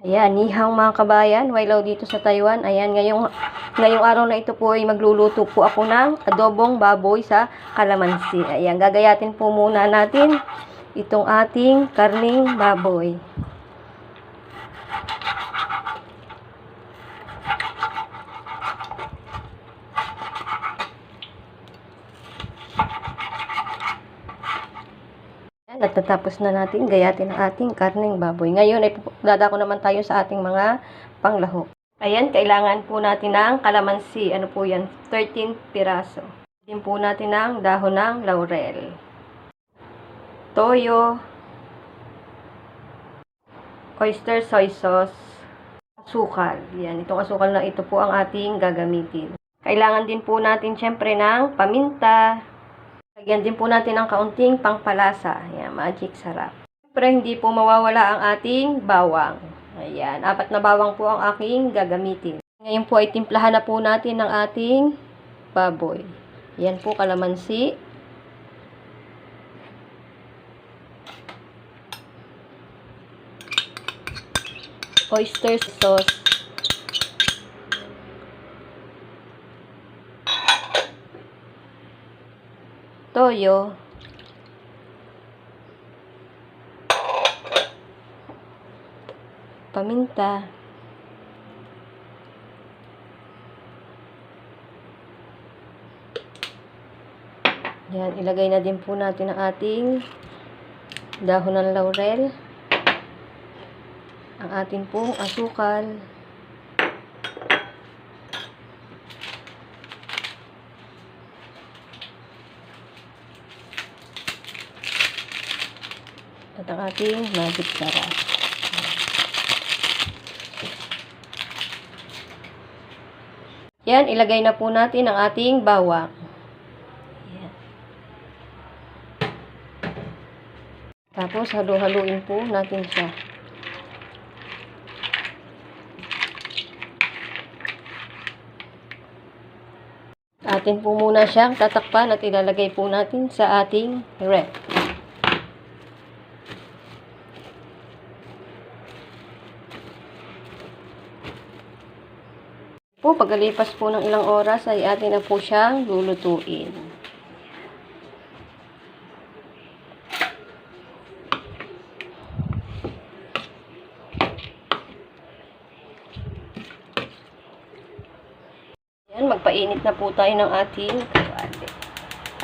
Ayan, nihang mga kabayan, Wailaw dito sa Taiwan. Ayan, ngayong, ngayong araw na ito po ay magluluto po ako ng adobong baboy sa kalamansi. Ayan, gagayatin po muna natin itong ating karning baboy. Natapos na natin gayatin ang ating karning baboy. Ngayon ay dadako naman tayo sa ating mga panglahok. Ayan, kailangan po natin ng kalamansi. Ano po yan? 13 piraso. Din po natin ng dahon ng laurel. Toyo. Oyster soy sauce. Asukal. Yan, itong asukal na ito po ang ating gagamitin. Kailangan din po natin syempre ng paminta, Lagyan din po natin ng kaunting pangpalasa. Ayan, magic sarap. Siyempre, hindi po mawawala ang ating bawang. Ayan, apat na bawang po ang aking gagamitin. Ngayon po ay timplahan na po natin ng ating baboy. Ayan po, kalamansi. Oyster sauce. Toyo, paminta, yan, ilagay na din po natin ang ating dahon ng laurel, ang ating pong asukal, at ang ating magic sarap. Yan, ilagay na po natin ang ating bawang. Tapos, halu-haluin po natin siya. Atin po muna siyang tatakpan at ilalagay po natin sa ating rep. po, pagkalipas po ng ilang oras ay atin na po siyang lulutuin. Yan, magpainit na po tayo ng ating kawali.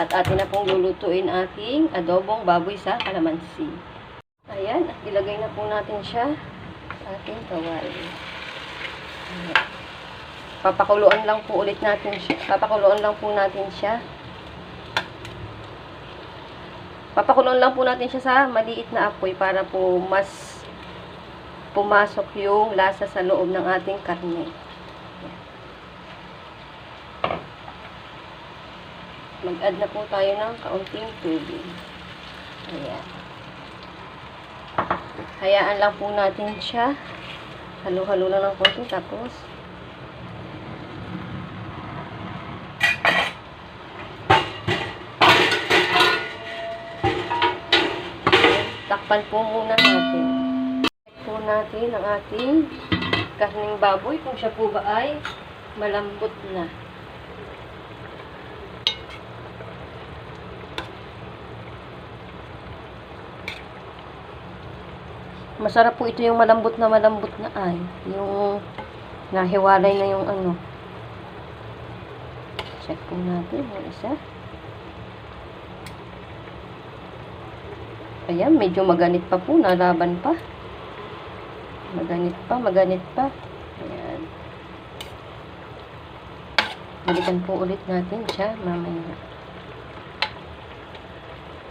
At atin na pong lulutuin ating adobong baboy sa kalamansi. Ayan, at ilagay na po natin siya sa ating kawali. Ayan. Papakuluan lang po ulit natin siya. Papakuluan lang po natin siya. Papakuluan lang po natin siya sa maliit na apoy para po mas pumasok yung lasa sa loob ng ating karne. Mag-add na po tayo ng kaunting tubig. Ayan. Hayaan lang po natin siya. Halo-halo lang ng konti tapos Takpan po muna natin. Check po natin ang ating karning baboy kung siya po ba ay malambot na. Masarap po ito yung malambot na malambot na ay. Yung nahiwalay na yung ano. Check po natin yung isa. Ayan, medyo maganit pa po, nalaban pa. Maganit pa, maganit pa. Ayan. Balikan po ulit natin siya mamaya.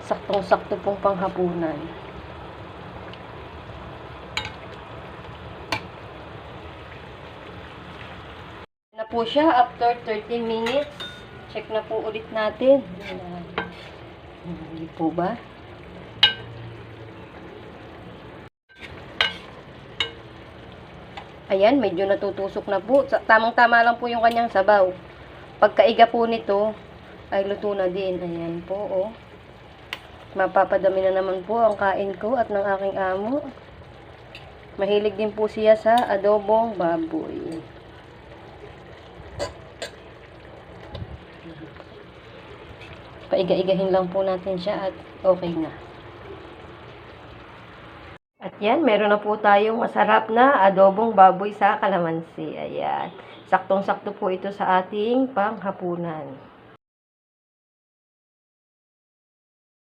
Saktong-sakto pong panghapunan. Na po siya after 30 minutes. Check na po ulit natin. Ayan. Hindi po ba? Ayan, medyo natutusok na po. Tamang-tama lang po yung kanyang sabaw. Pagkaiga po nito, ay luto na din. Ayan po, oh. Mapapadami na naman po ang kain ko at ng aking amo. Mahilig din po siya sa adobong baboy. Paiga-igahin lang po natin siya at okay na. Yan, meron na po tayong masarap na adobong baboy sa kalamansi. Ayan. Saktong-sakto po ito sa ating panghapunan.